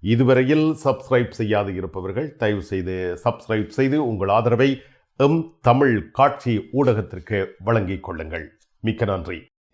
இதுவரையில் சப்ஸ்கிரைப் செய்யாது இருப்பவர்கள் தயவு செய்து சப்ஸ்கிரைப் செய்து உங்கள் ஆதரவை எம் தமிழ் காட்சி ஊடகத்திற்கு வழங்கிக் கொள்ளுங்கள். மிக்க நன்றி.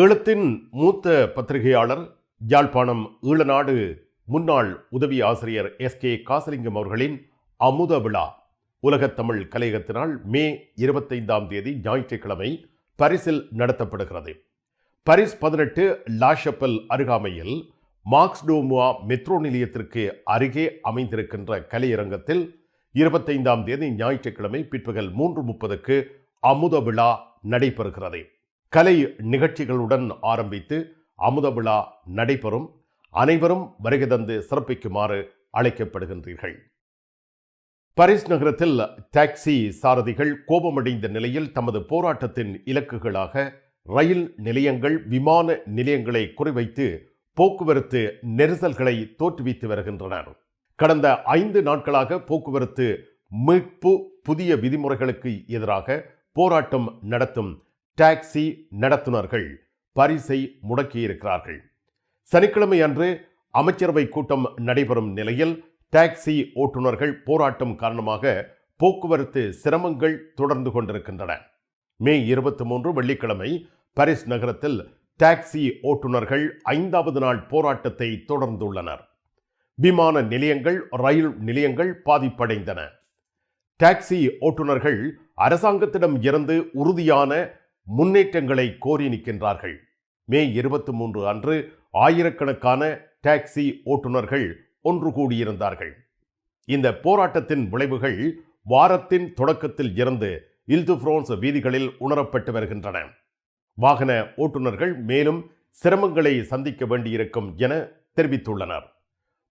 ஈழத்தின் மூத்த பத்திரிகையாளர் யாழ்ப்பாணம் ஈழநாடு முன்னாள் உதவி ஆசிரியர் எஸ் கே காசலிங்கம் அவர்களின் அமுத விழா உலகத்தமிழ் கலையகத்தினால் மே இருபத்தைந்தாம் தேதி ஞாயிற்றுக்கிழமை பரிசில் நடத்தப்படுகிறது. பரிஸ் பதினெட்டு லாஷப்பல் அருகாமையில் மார்க்ஸ் டோமுவா மெட்ரோ நிலையத்திற்கு அருகே அமைந்திருக்கின்ற கலையரங்கத்தில் இருபத்தைந்தாம் தேதி ஞாயிற்றுக்கிழமை பிற்பகல் மூன்று முப்பதுக்கு அமுத விழா நடைபெறுகிறது. கலை நிகழ்ச்சிகளுடன் ஆரம்பித்து அமுத விழா நடைபெறும். அனைவரும் வருகை தந்து சிறப்பிக்குமாறு அழைக்கப்படுகின்றீர்கள். பாரிஸ் நகரத்தில் டாக்ஸி சாரதிகள் கோபமடைந்த நிலையில் தமது போராட்டத்தின் இலக்குகளாக ரயில் நிலையங்கள் விமான நிலையங்களை குறிவைத்து போக்குவரத்து நெரிசல்களை தோற்றுவித்து வருகின்றனர். கடந்த ஐந்து நாட்களாக போக்குவரத்து மீட்பு புதிய விதிமுறைகளுக்கு எதிராக போராட்டம் நடத்தும் டாக்ஸி நடத்துனர்கள் பரிசை முடக்கியிருக்கிறார்கள். சனிக்கிழமை அன்று அமைச்சரவை கூட்டம் நடைபெறும் நிலையில் டாக்ஸி ஓட்டுநர்கள் போராட்டம் காரணமாக போக்குவரத்து சிரமங்கள் தொடர்ந்து கொண்டிருக்கின்றன. மே இருபத்தி மூன்று வெள்ளிக்கிழமை பாரிஸ் நகரத்தில் டாக்ஸி ஓட்டுநர்கள் ஐந்தாவது நாள் போராட்டத்தை தொடர்ந்துள்ளனர். விமான நிலையங்கள் ரயில் நிலையங்கள் பாதிப்படைந்தன. டாக்ஸி ஓட்டுநர்கள் அரசாங்கத்திடம் இருந்து உறுதியான முன்னேற்றங்களை கோரி நிற்கின்றார்கள். மே இருபத்தி மூன்று அன்று ஆயிரக்கணக்கான டாக்ஸி ஓட்டுநர்கள் ஒன்று கூடியிருந்தார்கள். இந்த போராட்டத்தின் விளைவுகள் வாரத்தின் தொடக்கத்தில் இருந்து இல்துஃப்ரோன்ஸ் வீதிகளில் உணரப்பட்டு வருகின்றன. வாகன ஓட்டுநர்கள் மேலும் சிரமங்களை சந்திக்க வேண்டியிருக்கும் என தெரிவித்துள்ளனர்.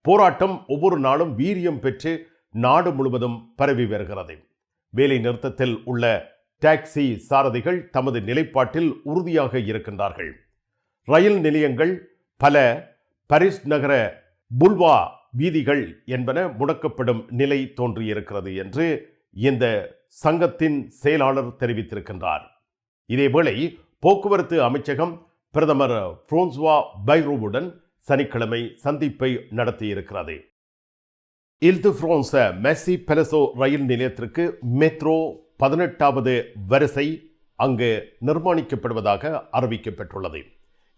போராட்டம் ஒவ்வொரு நாளும் வீரியம் பெற்று நாடு முழுவதும் பரவி வருகிறது. வேலை நிறுத்தத்தில் உள்ள டாக்ஸி சாரதிகள் தமது நிலைப்பாட்டில் உறுதியாக இருக்கின்றார்கள். ரயில் நிலையங்கள் பல பரிஸ் நகர புல்வா வீதிகள் என்பன முடக்கப்படும் நிலை தோன்றியிருக்கிறது என்று இந்த சங்கத்தின் செயலாளர் தெரிவித்திருக்கின்றார். இதேவேளை போக்குவரத்து அமைச்சகம் பிரதமர் புரோன்ஸ்வா பைரோவுடன் சனிக்கிழமை சந்திப்பை நடத்தியிருக்கிறது. இல்து பிரான்ஸ் மெஸ்ஸி பெலசோ ரயில் நிலையத்திற்கு மெட்ரோ பதினெட்டாவது வரிசை அங்கு நிர்மாணிக்கப்படுவதாக அறிவிக்கப்பட்டுள்ளது.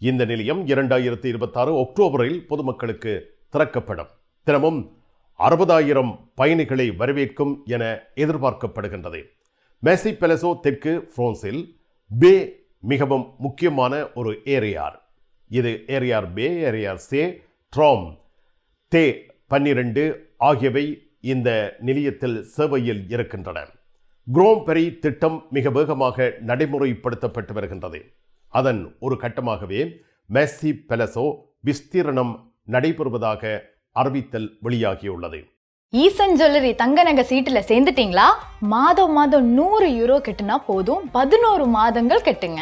இந்த நிலையம் இரண்டாயிரத்தி இருபத்தாறு அக்டோபரில் பொதுமக்களுக்கு திறக்கப்படும். தினமும் அறுபதாயிரம் பயணிகளை வரவேற்கும் என எதிர்பார்க்கப்படுகின்றது. மெஸ்ஸி பெலசோ தெற்கு பிரான்சில் பே மிகவும் முக்கியமான ஒரு ஏரியார் இது ஏரியார் பே ஏரியார் சே ட்ராம் தே பன்னிரண்டு ஆகியவை இந்த நிலையத்தில் சேவையில் இருக்கின்றன. குரோம் பெரி திட்டம் மிக வேகமாக நடைமுறைப்படுத்தப்பட்டு வருகின்றது. அதன் ஒரு கட்டமாகவே மெஸ்ஸி பெலசோ விஸ்தீரணம் நடைபெறுவதாக அறிவித்தல் வெளியாகியுள்ளது. ஈசன் ஜுவல்லரி தங்க நகை சீட்டுல சேர்ந்துட்டீங்களா? மாதம் மாதம் நூறு யூரோ கெட்டினா போதும். பதினோரு மாதங்கள் கெட்டுங்க.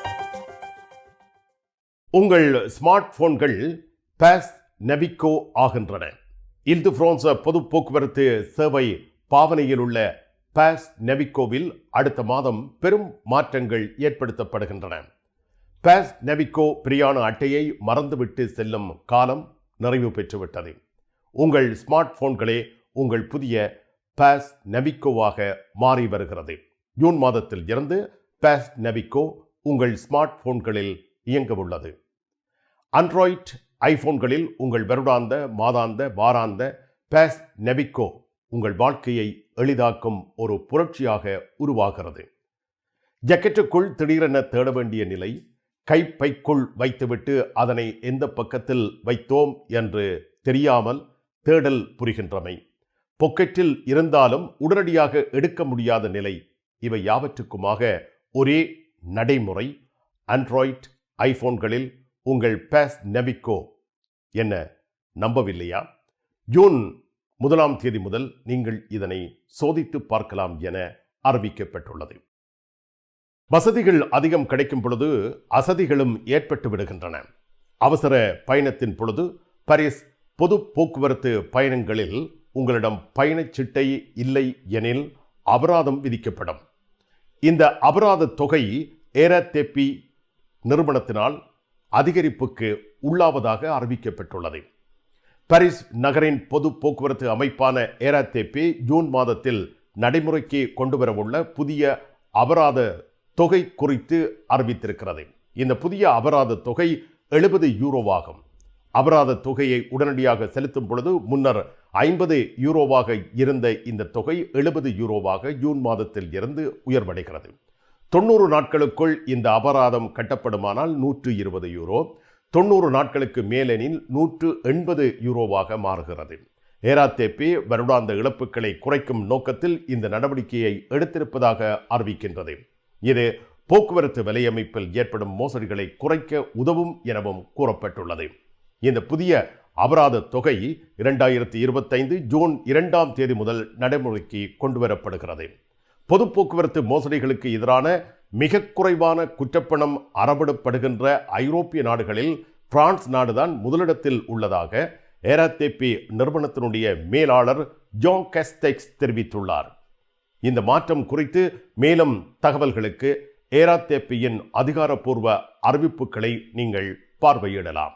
உங்கள் ஸ்மார்ட் போன்கள் பாஸ் நெவிக்கோ ஆகின்றன. இல்து பிரான்ஸ் பொது போக்குவரத்து சேவை பாவனையில் உள்ள பாஸ் நெவிக்கோவில் அடுத்த மாதம் பெரும் மாற்றங்கள் ஏற்படுத்தப்படுகின்றன. பாஸ் நெவிக்கோ பிரியாண அட்டையை மறந்துவிட்டு செல்லும் காலம் நிறைவு பெற்றுவிட்டது. உங்கள் ஸ்மார்ட் போன்களே உங்கள் புதிய பாஸ் நெவிக்கோவாக மாறி வருகிறது. ஜூன் மாதத்தில் இருந்து பாஸ் நெவிக்கோ உங்கள் ஸ்மார்ட் போன்களில் இயங்க உள்ளது. ஆண்ட்ராய்ட் ஐஃபோன்களில் உங்கள் வருடாந்த மாதாந்த வாராந்த பேஸ் நெபிக்கோ உங்கள் வாழ்க்கையை எளிதாக்கும் ஒரு புரட்சியாக உருவாகிறது. ஜக்கெட்டுக்குள் திடீரென தேட வேண்டிய நிலை கைப்பைக்குள் வைத்துவிட்டு அதனை எந்த பக்கத்தில் வைத்தோம் என்று தெரியாமல் தேடல் புரிகின்றமை. பொக்கெட்டில் இருந்தாலும் உடனடியாக எடுக்க முடியாத நிலை இவை யாவற்றுக்குமாக ஒரே நடைமுறை. ஆண்ட்ராய்ட் ஐஃபோன்களில் உங்கள் பேஸ் நெவிக்கோ என்ன நம்பவில்லையா? ஜூன் முதலாம் தேதி முதல் நீங்கள் இதனை சோதித்து பார்க்கலாம் என அறிவிக்கப்பட்டுள்ளது. வசதிகள் அதிகம் கிடைக்கும் பொழுது அசதிகளும் ஏற்பட்டு விடுகின்றன. அவசர பயணத்தின் பொழுது பரிஸ் பொது போக்குவரத்து பயணங்களில் உங்களிடம் பயணச்சீட்டை இல்லை எனில் அபராதம் விதிக்கப்படும். இந்த அபராத தொகை ஏரத்தேப்பி நிறுவனத்தினால் அதிகரிப்புக்கு உள்ளாவதாக அறிவிக்கப்பட்டுள்ளது. பாரிஸ் நகரின் பொது போக்குவரத்து அமைப்பான ஏராத்தேபி ஜூன் மாதத்தில் நடைமுறைக்கு கொண்டுவரவுள்ள புதிய அபராத தொகை குறித்து அறிவித்திருக்கிறது. இந்த புதிய அபராத தொகை எழுபது யூரோவாகும். அபராத தொகையை உடனடியாக செலுத்தும் பொழுது முன்னர் ஐம்பது யூரோவாக இருந்த இந்த தொகை எழுபது யூரோவாக ஜூன் மாதத்தில் இருந்து உயர்வடைகிறது. தொண்ணூறு நாட்களுக்குள் இந்த அபராதம் கட்டப்படுமானால் நூற்று இருபது யூரோ. தொண்ணூறு நாட்களுக்கு மேலெனில் நூற்று எண்பது யூரோவாக மாறுகிறது. ஏராத்தேப்பி வருடாந்த இழப்புகளை குறைக்கும் நோக்கத்தில் இந்த நடவடிக்கையை எடுத்திருப்பதாக அறிவிக்கின்றது. இது போக்குவரத்து வலையமைப்பில் ஏற்படும் மோசடிகளை குறைக்க உதவும் எனவும் கூறப்பட்டுள்ளது. இந்த புதிய அபராத தொகை இரண்டாயிரத்தி இருபத்தைந்து ஜூன் இரண்டாம் தேதி முதல் நடைமுறைக்கு கொண்டுவரப்படுகிறது. பொது போக்குவரத்து மோசடிகளுக்கு எதிரான மிக குறைவான குற்றப்பணம் அறவிடப்படுகின்ற ஐரோப்பிய நாடுகளில் பிரான்ஸ் நாடுதான் முதலிடத்தில் உள்ளதாக ஏராத்தேபி நிறுவனத்தினுடைய மேலாளர் ஜோங் கெஸ்டெக்ஸ் தெரிவித்துள்ளார். இந்த மாற்றம் குறித்து மேலும் தகவல்களுக்கு ஏராத்தேப்பியின் அதிகாரப்பூர்வ அறிவிப்புகளை நீங்கள் பார்வையிடலாம்.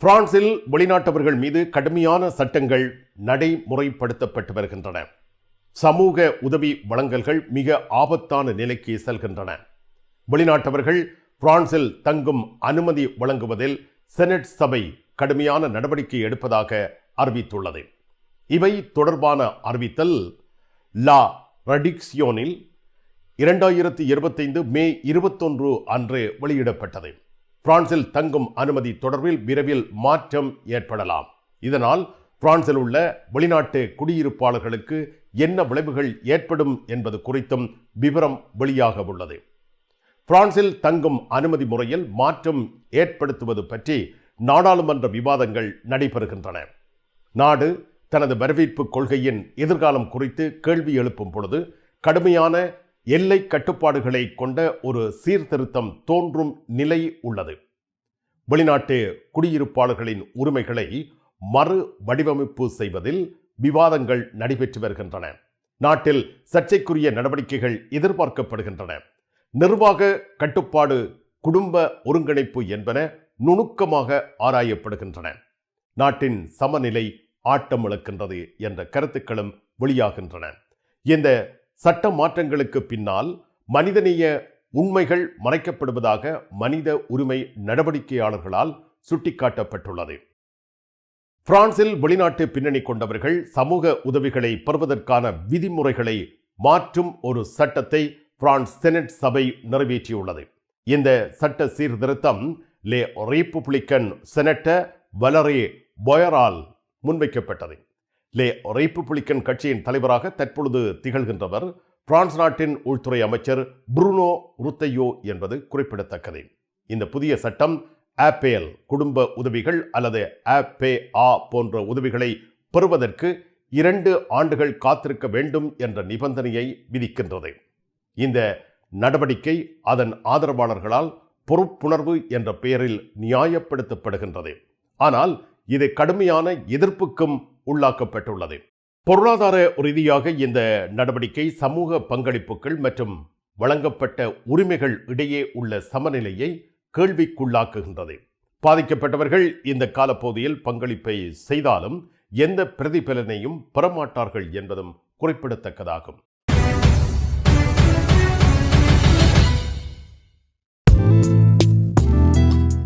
பிரான்சில் வெளிநாட்டவர்கள் மீது கடுமையான சட்டங்கள் நடைமுறைப்படுத்தப்பட்டு வருகின்றன. சமூக உதவி வழங்கல்கள் மிக ஆபத்தான நிலைக்கு செல்கின்றன. வெளிநாட்டவர்கள் பிரான்சில் தங்கும் அனுமதி வழங்குவதில் செனட் சபை கடுமையான நடவடிக்கை எடுப்பதாக அறிவித்துள்ளது. இவை தொடர்பான அறிவித்தல் லா ரடிக்ஸியோனில் இரண்டாயிரத்தி இருபத்தைந்து மே இருபத்தொன்று அன்று வெளியிடப்பட்டது. பிரான்சில் தங்கும் அனுமதி தொடர்பில் விரைவில் மாற்றம் ஏற்படலாம். இதனால் பிரான்சில் உள்ள வெளிநாட்டு குடியிருப்பாளர்களுக்கு என்ன விளைவுகள் ஏற்படும் என்பது குறித்தும் விவரம் வெளியாக உள்ளது. பிரான்சில் தங்கும் அனுமதி முறையில் மாற்றம் ஏற்படுத்துவது பற்றி நாடாளுமன்ற விவாதங்கள் நடைபெறுகின்றன. நாடு தனது வரவேற்பு கொள்கையின் எதிர்காலம் குறித்து கேள்வி எழுப்பும் பொழுது கடுமையான எல்லை கட்டுப்பாடுகளை கொண்ட ஒரு சீர்திருத்தம் தோன்றும் நிலை உள்ளது. வெளிநாட்டு குடியிருப்பாளர்களின் உரிமைகளை மறு வடிவமைப்பு செய்வதில் விவாதங்கள் நடைபெற்று வருகின்றன. நாட்டில் சர்ச்சைக்குரிய நடவடிக்கைகள் எதிர்பார்க்கப்படுகின்றன. நிர்வாக கட்டுப்பாடு குடும்ப ஒருங்கிணைப்பு என்பன நுணுக்கமாக ஆராயப்படுகின்றன. நாட்டின் சமநிலை ஆட்டம் இழக்கின்றது என்ற கருத்துக்களும் வெளியாகின்றன. இந்த சட்ட மாற்றங்களுக்கு பின்னால் மனிதநேய உண்மைகள் மறைக்கப்படுவதாக மனித உரிமை நடவடிக்கையாளர்களால் சுட்டிக்காட்டப்பட்டுள்ளது. பிரான்சில் வெளிநாட்டு பின்னணி கொண்டவர்கள் சமூக உதவிகளை பெறுவதற்கான விதிமுறைகளை மாற்றும் ஒரு சட்டத்தை பிரான்ஸ் செனட் சபை நிறைவேற்றியுள்ளது. இந்த சட்ட சீர்திருத்தம் லே ரிப்புப்ளிக்கன் செனட்டர் வலரே பொயரால் முன்வைக்கப்பட்டது. லே ரிப்பப்ளிக்கன் கட்சியின் தலைவராக தற்பொழுது திகழ்கின்றவர் பிரான்ஸ் நாட்டின் உள்துறை அமைச்சர் புருனோ ருத்தையோ என்பது குறிப்பிடத்தக்கது. இந்த புதிய சட்டம் ஆப்பேல் குடும்ப உதவிகள் அல்லது ஆப்பே ஆ போன்ற உதவிகளை பெறுவதற்கு இரண்டு ஆண்டுகள் காத்திருக்க வேண்டும் என்ற நிபந்தனையை விதிக்கின்றது. இந்த நடவடிக்கை அதன் ஆதரவாளர்களால் பொறுப்புணர்வு என்ற பெயரில் நியாயப்படுத்தப்படுகின்றது. ஆனால் இது கடுமையான எதிர்ப்புக்கும் உள்ளாக்கப்பட்டுள்ளது. பொருளாதார ரீதியாக இந்த நடவடிக்கை சமூக பங்களிப்புகள் மற்றும் வழங்கப்பட்ட உரிமைகள் இடையே உள்ள சமநிலையை கேள்விக்குள்ளாக்குகின்றது. பாதிக்கப்பட்டவர்கள் இந்த காலப்பகுதியில் பங்களிப்பை செய்தாலும் எந்த பிரதிபலனையும் பெறமாட்டார்கள் என்பதும் குறிப்பிடத்தக்கதாகும்.